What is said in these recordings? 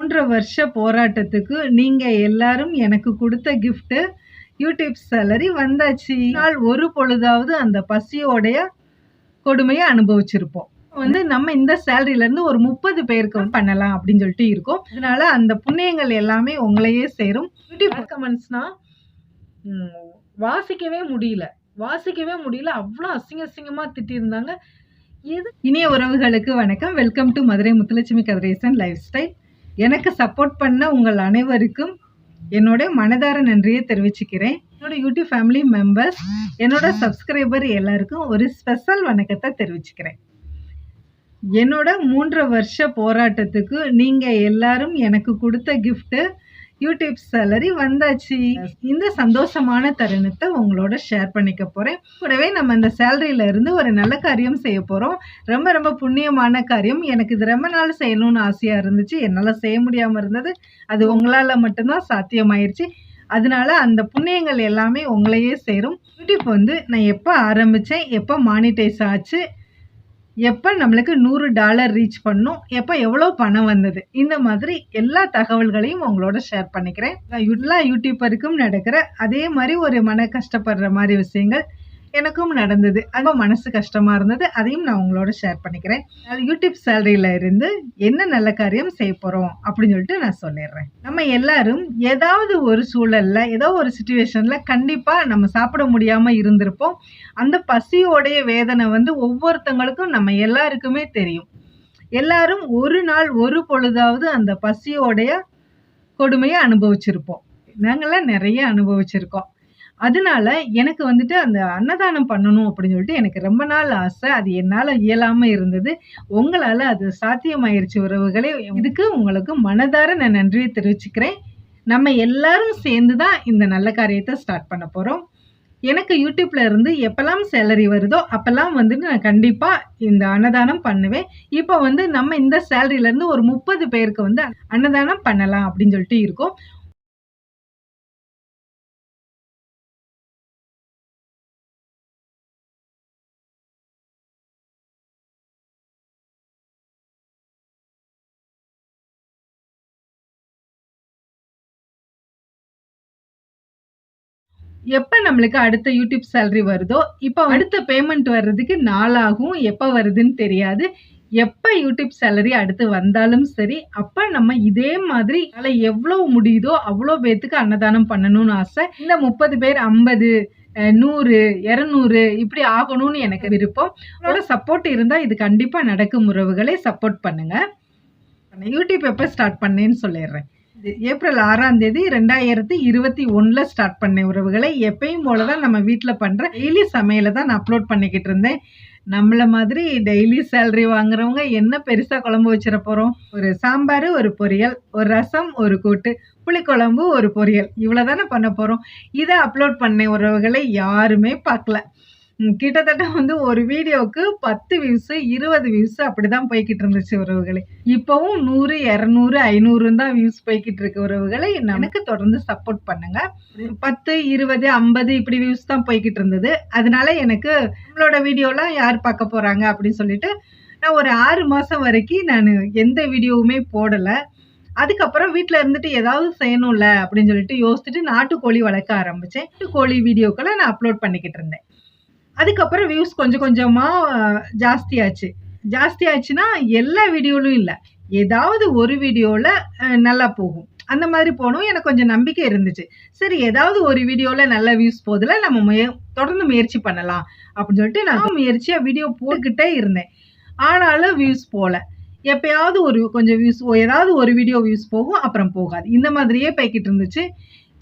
மூன்றரை வருஷ போராட்டத்துக்கு நீங்க எல்லாரும் எனக்கு கொடுத்த கிஃப்ட் யூடியூப் சேலரி வந்தாச்சு. நாள் ஒரு பொழுதாவது அந்த பசியோடைய கொடுமையை அனுபவிச்சிருப்போம். வந்து நம்ம இந்த சேலரியிலேருந்து ஒரு முப்பது பேருக்கு பண்ணலாம் அப்படின்னு சொல்லிட்டு இருக்கோம். அதனால அந்த புண்ணியங்கள் எல்லாமே உங்களையே சேரும். யூடியூப் கமெண்ட்ஸ்னால் வாசிக்கவே முடியல. வாசிக்கவே முடியல. அவ்வளோ அசிங்க அசிங்கமாக திட்டியிருந்தாங்க. எது? இனிய உறவுகளுக்கு வணக்கம். Welcome to Madurai Muthulakshmi Kathiresan lifestyle எனக்கு சப்போர்ட் பண்ண உங்கள் அனைவருக்கும் என்னோட மனதார நன்றியை தெரிவிச்சுக்கிறேன். என்னோட யூடியூப் ஃபேமிலி மெம்பர்ஸ் என்னோட சப்ஸ்கிரைபர் எல்லாருக்கும் ஒரு ஸ்பெஷல் வணக்கத்தை தெரிவிச்சுக்கிறேன். என்னோட மூன்று வருஷ போராட்டத்துக்கு நீங்கள் எல்லாரும் எனக்கு கொடுத்த கிஃப்ட்டு யூடியூப் சேலரி வந்தாச்சு. இந்த சந்தோஷமான தருணத்தை உங்களோட ஷேர் பண்ணிக்க போகிறேன் கூடவே நம்ம இந்த சேலரியில இருந்து ஒரு நல்ல காரியம் செய்ய போகிறோம் ரொம்ப ரொம்ப புண்ணியமான காரியம். எனக்கு இது ரொம்ப நாள் செய்யணும்னு ஆசையாக இருந்துச்சு. என்னால் செய்ய முடியாமல் இருந்தது. அது உங்களால் மட்டும்தான் சாத்தியமாயிருச்சு. அதனால அந்த புண்ணியங்கள் எல்லாமே உங்களையே சேரும். யூடியூப் வந்து நான் எப்போ ஆரம்பித்தேன் எப்போ மானிட்டைஸ் ஆச்சு? எப்போ நம்மளுக்கு நூறு டாலர் ரீச் பண்ணும்? எப்போ எவ்வளோ பணம் வந்தது? இந்த மாதிரி எல்லா தகவல்களையும் உங்களோட ஷேர் பண்ணிக்கிறேன். எல்லா யூடியூபருக்கும் நடக்கிற அதே மாதிரி ஒரு மன கஷ்டப்படுற மாதிரி விஷயங்கள் எனக்கும் நடந்தது. அது மனசு கஷ்டமா இருந்தது. அதையும் நான் உங்களோட ஷேர் பண்ணிக்கிறேன். யூடியூப் சேலரியில இருந்து என்ன நல்ல காரியம் செய்ய போறோம் அப்படின்னு சொல்லிட்டு நான் சொல்லிடுறேன். நம்ம எல்லாரும் ஏதாவது ஒரு சூழல்ல ஏதோ ஒரு சுச்சுவேஷன்ல கண்டிப்பா நம்ம சாப்பிட முடியாம இருந்திருப்போம். அந்த பசியோடைய வேதனை வந்து ஒவ்வொருத்தங்களுக்கும் நம்ம எல்லாருக்குமே தெரியும். எல்லாரும் ஒரு நாள் ஒரு பொழுதாவது அந்த பசியோடைய கொடுமையை அனுபவிச்சிருப்போம். நாங்கள்லாம் நிறைய அனுபவிச்சிருக்கோம். அதனால எனக்கு வந்துட்டு அந்த அன்னதானம் பண்ணணும் அப்படின்னு சொல்லிட்டு எனக்கு ரொம்ப நாள் ஆசை. அது என்னால் இயலாமல் இருந்தது. உங்களால் அது சாத்தியமாயிருச்சு உறவுகளே. இதுக்கு உங்களுக்கு மனதார நான் நன்றியை தெரிவிச்சுக்கிறேன். நம்ம எல்லாரும் சேர்ந்து தான் இந்த நல்ல காரியத்தை ஸ்டார்ட் பண்ண போகிறோம் எனக்கு யூடியூப்ல இருந்து எப்பெல்லாம் சேலரி வருதோ அப்பெல்லாம் வந்துட்டு நான் கண்டிப்பா இந்த அன்னதானம் பண்ணுவேன். இப்போ வந்து நம்ம இந்த சேலரியில இருந்து ஒரு முப்பது பேருக்கு வந்து அன்னதானம் பண்ணலாம் அப்படின்னு சொல்லிட்டு இருக்கோம். எப்போ நம்மளுக்கு அடுத்த யூடியூப் சேலரி வருதோ இப்போ அடுத்த பேமெண்ட் வர்றதுக்கு நாளாகும் எப்போ வருதுன்னு தெரியாது. எப்போ யூடியூப் சேலரி அடுத்து வந்தாலும் சரி அப்போ நம்ம இதே மாதிரி அதில் எவ்வளோ முடியுதோ அவ்வளோ பேர்த்துக்கு அன்னதானம் பண்ணணும்னு ஆசை. இந்த முப்பது பேர் ஐம்பது நூறு இரநூறு இப்படி ஆகணும்னு எனக்கு விருப்பம். உங்களோட சப்போர்ட் இருந்தால் இது கண்டிப்பாக நடக்கும் உறவுகளை சப்போர்ட் பண்ணுங்கள் யூடியூப் எப்போ ஸ்டார்ட் பண்ணேன்னு சொல்லிடுறேன். ஏப்ரல் ஆறாம் தேதி ரெண்டாயிரத்தி இருபத்தி ஒன்றில் ஸ்டார்ட் பண்ணேன் உறவுகளை. எப்பயும் போல தான் நம்ம வீட்டில் பண்ணுற டெய்லி சமையலை தான் நான் அப்லோட் பண்ணிக்கிட்டு இருந்தேன். நம்மளை மாதிரி டெய்லி சேலரி வாங்குறவங்க என்ன பெருசாக குழம்பு வச்சிட போகிறோம் ஒரு சாம்பார் ஒரு பொரியல் ஒரு ரசம் ஒரு கூட்டு புளிக்குழம்பு ஒரு பொரியல். இவ்வளோ தானே பண்ண போகிறோம் இதை அப்லோட் பண்ண உறவுகளை யாருமே பார்க்கல. கிட்டத்தட்ட வந்து ஒரு வீடியோவுக்கு பத்து வியூஸு இருபது வியூஸ் அப்படிதான் போய்கிட்டு இருந்துச்சு உறவுகளை. இப்போவும் நூறு இரநூறு ஐநூறுன்னு தான் வியூஸ் போய்கிட்டு இருக்கு உறவுகளை. எனக்கு தொடர்ந்து சப்போர்ட் பண்ணுங்க. பத்து இருபது ஐம்பது இப்படி வியூஸ் தான் போய்கிட்டு இருந்தது. அதனால எனக்கு நம்மளோட வீடியோலாம் யார் பார்க்க போறாங்க அப்படின்னு சொல்லிட்டு நான் ஒரு ஆறு மாசம் வரைக்கும் நான் எந்த வீடியோவுமே போடலை. அதுக்கப்புறம் வீட்டில் இருந்துட்டு ஏதாவது செய்யணும்ல அப்படின்னு சொல்லிட்டு யோசிச்சுட்டு நாட்டுக்கோழி வளர்க்க ஆரம்பித்தேன் நாட்டுக்கோழி வீடியோக்களை நான் அப்லோட் பண்ணிக்கிட்டு இருந்தேன். அதுக்கப்புறம் வியூஸ் கொஞ்சம் கொஞ்சமாக ஜாஸ்தியாச்சு. ஜாஸ்தி ஆச்சுன்னா எல்லா வீடியோலும் இல்லை. ஏதாவது ஒரு வீடியோவில் நல்லா போகும். அந்த மாதிரி போனோம். எனக்கு கொஞ்சம் நம்பிக்கை இருந்துச்சு. சரி ஏதாவது ஒரு வீடியோவில் நல்ல வியூஸ் போதில் நம்ம முய தொடர்ந்து முயற்சி பண்ணலாம் அப்படின்னு சொல்லிட்டு நான் முயற்சியாக வீடியோ போட்டுக்கிட்டே இருந்தேன். ஆனாலும் வியூஸ் போகல எப்பயாவது ஒரு கொஞ்சம் வியூஸ் ஏதாவது ஒரு வீடியோ வியூஸ் போகும் அப்புறம் போகாது. இந்த மாதிரியே போய்கிட்டு இருந்துச்சு.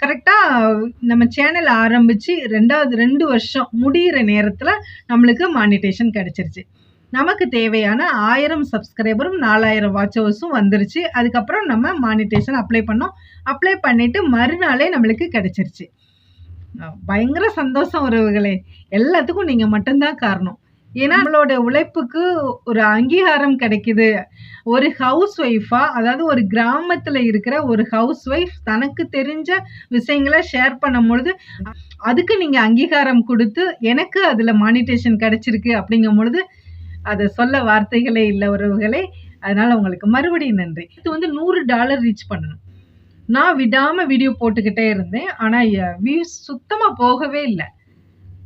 கரெக்டாக நம்ம சேனல் ஆரம்பித்து ரெண்டாவது ரெண்டு வருஷம் முடிகிற நேரத்தில் நம்மளுக்கு மானிட்டேஷன் கிடச்சிருச்சு. நமக்கு தேவையான ஆயிரம் சப்ஸ்கிரைபரும் நாலாயிரம் வாட்ச் ஹவர்ஸும் வந்துருச்சு. அதுக்கப்புறம் நம்ம மானிட்டேஷன் அப்ளை பண்ணோம். அப்ளை பண்ணிவிட்டு மறுநாளே நம்மளுக்கு கிடச்சிருச்சு. பயங்கர சந்தோஷம் உறவுகளே. எல்லாத்துக்கும் நீங்கள் மட்டும்தான் காரணம். ஏன்னா நம்மளோட உழைப்புக்கு ஒரு அங்கீகாரம் கிடைக்குது. ஒரு ஹவுஸ் ஒய்ஃபா அதாவது ஒரு கிராமத்துல இருக்கிற ஒரு ஹவுஸ் ஒய்ஃப் தனக்கு தெரிஞ்ச விஷயங்களை ஷேர் பண்ணும் பொழுது அதுக்கு நீங்க அங்கீகாரம் கொடுத்து எனக்கு அதுல மானிட்டேஷன் கிடைச்சிருக்கு அப்படிங்கும் பொழுது அதை சொல்ல வார்த்தைகளே இல்லை உறவுகளே. அதனால உங்களுக்கு மறுபடியும் நன்றி. இது வந்து நூறு டாலர் ரீச் பண்ணணும். நான் விடாம வீடியோ போட்டுக்கிட்டே இருந்தேன். ஆனா வியூஸ் சுத்தமா போகவே இல்லை.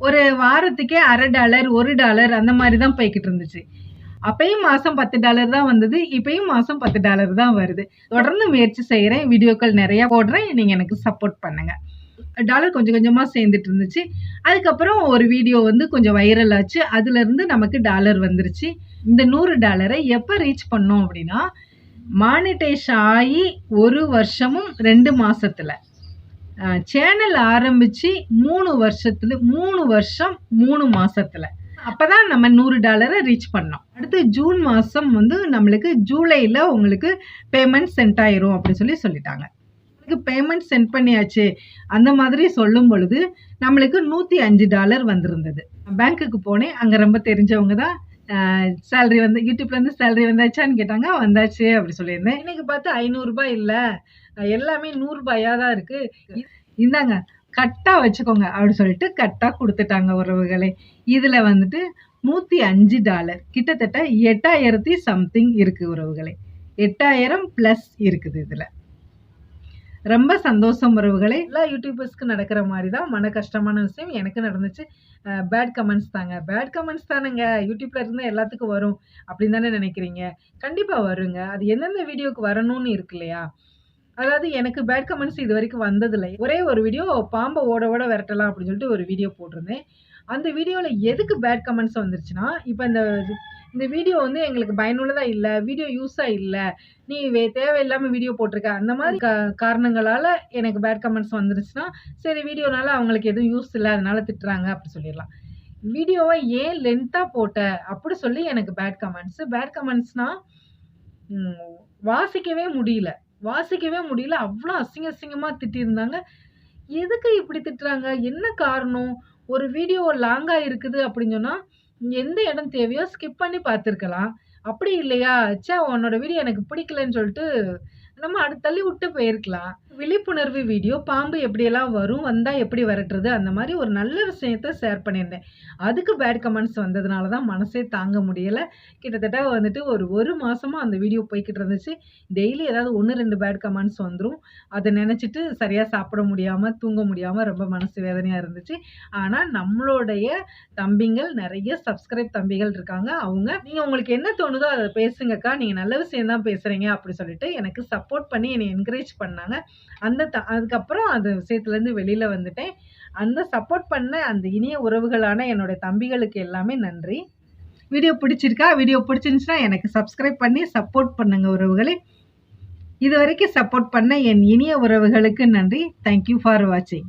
ஒரு வாரத்துக்கே அரை டாலர் ஒரு டாலர் அந்த மாதிரி தான் போய்கிட்டு இருந்துச்சு. அப்பயும் மாதம் பத்து டாலர் தான் வந்தது இப்பயும் மாதம் பத்து டாலர் தான் வருது. தொடர்ந்து முயற்சி செய்கிறேன் வீடியோக்கள் நிறையா போடுறேன் நீங்கள் எனக்கு சப்போர்ட் பண்ணுங்கள் டாலர் கொஞ்சம் கொஞ்சமாக சேர்ந்துட்டு இருந்துச்சு. அதுக்கப்புறம் ஒரு வீடியோ வந்து கொஞ்சம் வைரல் ஆச்சு. அதுலேருந்து நமக்கு டாலர் வந்துருச்சு. இந்த நூறு டாலரை எப்போ ரீச் பண்ணோம் அப்படின்னா மானிட்டைஸ் ஆகி ஒரு வருஷமும் ரெண்டு மாதத்தில் சேனல் ஆரம்பிச்சு மூணு வருஷத்துல மூணு வருஷம் மூணு மாதத்தில் அப்போ தான் நம்ம நூறு டாலரை ரீச் பண்ணோம். அடுத்து ஜூன் மாதம் வந்து நம்மளுக்கு ஜூலையில் உங்களுக்கு பேமெண்ட் சென்ட் ஆயிரும் அப்படின்னு சொல்லி சொல்லிட்டாங்க. உங்களுக்கு பேமெண்ட் சென்ட் பண்ணியாச்சு. அந்த மாதிரி சொல்லும் பொழுது நம்மளுக்கு நூற்றி அஞ்சு டாலர் வந்திருந்தது. பேங்க்குக்கு போனேன். அங்கே ரொம்ப தெரிஞ்சவங்க தான் சேலரி வந்து யூடியூப்லேருந்து சேலரி வந்தாச்சான்னு கேட்டாங்க. வந்தாச்சு அப்படி சொல்லியிருந்தேன். இன்றைக்கி பார்த்து ஐநூறுரூபா இல்லை. எல்லாமே நூறுரூபாயா தான் இருக்கு. இந்தாங்க கட்டா வச்சுக்கோங்க அப்படி சொல்லிட்டு கட்டா கொடுத்துட்டாங்க உறவுகளே. இதுல வந்துட்டு நூத்தி அஞ்சு டாலர். கிட்டத்தட்ட எட்டாயிரத்தி சம்திங் இருக்கு உறவுகளே. எட்டாயிரம் பிளஸ் இருக்குது இதுல. ரொம்ப சந்தோஷம் உறவுகளே. எல்லா யூடியூபர்ஸ்க்கு நடக்கிற மாதிரி தான் மன கஷ்டமான விஷயம். எனக்கு நடந்துச்சு. பேட் கமெண்ட்ஸ் தாங்க. பேட் கமெண்ட்ஸ் தானேங்க. யூடியூப்ல இருந்து எல்லாத்துக்கும் வரும். அப்படின்னு தானே நினைக்கிறீங்க? கண்டிப்பா வருங்க. அது எந்தெந்த வீடியோக்கு வரணும்னு இருக்கு இல்லையா? அதாவது எனக்கு பேட் கமெண்ட்ஸ் இது வரைக்கும் வந்ததில்லை. ஒரே ஒரு வீடியோ பாம்பை ஓட ஓட விரட்டலாம் அப்படின்னு சொல்லிட்டு ஒரு வீடியோ போட்டிருந்தேன். அந்த வீடியோவில் எதுக்கு பேட் கமெண்ட்ஸ் வந்துருச்சுன்னா இப்போ இந்த இந்த வீடியோ வந்து எங்களுக்கு பயனுள்ளதாக இல்லை வீடியோ யூஸாக இல்லை நீ வே தேவையில்லாமல் வீடியோ போட்டிருக்க அந்த மாதிரி க காரணங்களால் எனக்கு பேட் கமெண்ட்ஸ் வந்துருச்சுன்னா சரி வீடியோனால அவங்களுக்கு எதுவும் யூஸ் இல்லை அதனால திட்டுறாங்க அப்படி சொல்லிடலாம். வீடியோவை ஏன் லென்த்தாக போட்ட? அப்படி சொல்லி எனக்கு பேட் கமெண்ட்ஸ் பேட் கமெண்ட்ஸ்னால் வாசிக்கவே முடியல. வாசிக்கவே முடியல. அவ்வளோ அசிங்க அசிங்கமாக திட்டியிருந்தாங்க எதுக்கு இப்படி திட்டுறாங்க? என்ன காரணம்? ஒரு வீடியோ லாங்காக இருக்குது அப்படின்னு சொன்னால் எந்த இடம் தேவையோ ஸ்கிப் பண்ணி பார்த்துருக்கலாம். அப்படி இல்லையா? ச்சே உன்னோட வீடியோ எனக்கு பிடிக்கலன்னு சொல்லிட்டு நம்ம அடுத்து தள்ளி விட்டு போயிருக்கலாம். விழிப்புணர்வு வீடியோ பாம்பு எப்படியெல்லாம் வரும் வந்தால் எப்படி விரட்டுறது அந்த மாதிரி ஒரு நல்ல விஷயத்த ஷேர் பண்ணியிருந்தேன். அதுக்கு பேட் கமெண்ட்ஸ் வந்ததுனால தான் மனசே தாங்க முடியலை. கிட்டத்தட்ட வந்துட்டு ஒரு ஒரு மாதமாக அந்த வீடியோ போய்கிட்டு இருந்துச்சு. டெய்லி ஏதாவது ஒன்று ரெண்டு பேட் கமெண்ட்ஸ் வந்துடும் அதை நினச்சிட்டு சரியாக சாப்பிட முடியாமல் தூங்க முடியாமல் ரொம்ப மனசு வேதனையாக இருந்துச்சு. ஆனால் நம்மளுடைய தம்பிங்கள் நிறைய சப்ஸ்கிரைப் தம்பிகள் இருக்காங்க. அவங்க நீங்கள் உங்களுக்கு என்ன தோணுதோ அதை பேசுங்கக்கா. நீங்கள் நல்ல விஷயம் தான் பேசுகிறீங்க அப்படி சொல்லிட்டு எனக்கு சப்போர்ட் பண்ணி என்னை என்கரேஜ் பண்ணாங்க. அந்த த அதுக்கப்புறம் அந்த விஷயத்துலேருந்து வெளியில் வந்துட்டேன். அந்த சப்போர்ட் பண்ண அந்த இனிய உறவுகளான என்னோட தம்பிகளுக்கு எல்லாமே நன்றி. வீடியோ பிடிச்சிருக்கா? வீடியோ பிடிச்சிருந்துச்சுன்னா எனக்கு சப்ஸ்கிரைப் பண்ணி சப்போர்ட் பண்ணுங்க உறவுகளே. இது வரைக்கும் சப்போர்ட் பண்ண என் இனிய உறவுகளுக்கு நன்றி. தேங்க்யூ ஃபார் வாட்சிங்